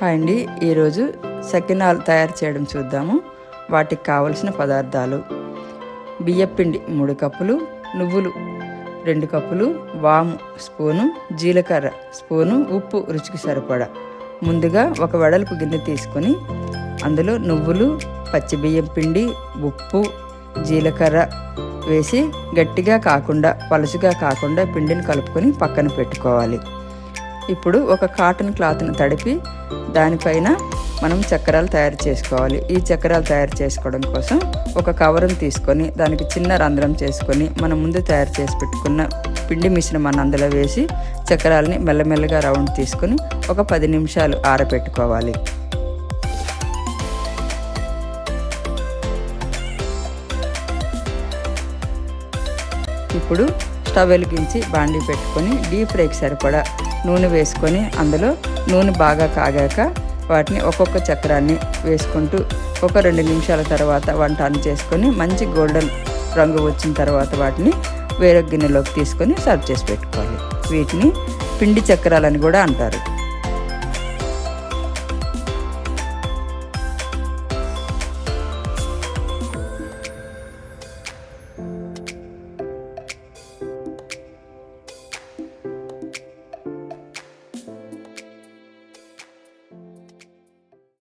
Hi అండి. ఈరోజు సకినాలు తయారు చేయడం చూద్దాము. వాటికి కావలసిన పదార్థాలు. బియ్యపిండి మూడు కప్పులు నువ్వులు రెండు కప్పులు వాము స్పూను జీలకర్ర స్పూను ఉప్పు రుచికి సరిపడా. ముందుగా ఒక వెడల్పు గిన్నె తీసుకొని అందులో నువ్వులు పచ్చి బియ్యం పిండి ఉప్పు జీలకర్ర వేసి గట్టిగా కాకుండా పలుచుగా కాకుండా పిండిని కలుపుకొని పక్కన పెట్టుకోవాలి. ఇప్పుడు ఒక కాటన్ క్లాత్ను తడిపి దానిపైన మనం చక్రాలు తయారు చేసుకోవాలి. ఈ చక్రాలు తయారు చేసుకోవడం కోసం ఒక కవర్ను తీసుకొని దానికి చిన్న రంధ్రం చేసుకొని మనం ముందు తయారు చేసి పెట్టుకున్న పిండి మిశ్రమాన్ని అందులో వేసి చక్రాలని మెల్లమెల్లగా రౌండ్ తీసుకొని ఒక పది నిమిషాలు ఆరబెట్టుకోవాలి ఇప్పుడు స్టవ్ వెలిగించి బాండీ పెట్టుకొని డీప్ ఫ్రైకి సరిపడా నూనె వేసుకొని అందులో నూనె బాగా కాగాక వాటిని ఒక్కొక్క చక్రాన్ని వేసుకుంటూ ఒక రెండు నిమిషాల తర్వాత వంట ఆన్ చేసుకొని మంచి గోల్డెన్ రంగు వచ్చిన తర్వాత వాటిని వేరే గిన్నెలోకి తీసుకొని సర్వ్ చేసి పెట్టుకోవాలి. వీటిని పిండి చక్రాలని కూడా అంటారు.